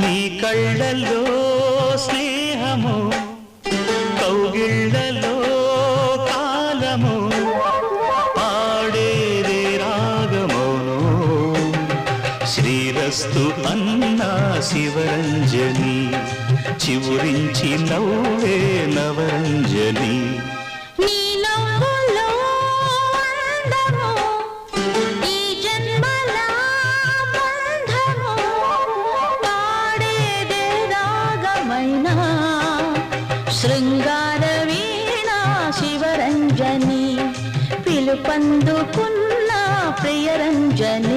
నీ కళ్ళల్లో స్నేహము కౌగిళ్ళలో కాలము పాడేదే రాగమును. శ్రీరస్తు అన్నా శివరంజని చివురించి నవ్వే నవరంజని. రాగమైన శృంగార వీణ శివరంజని పిలుపందుకున్న ప్రియరంజని.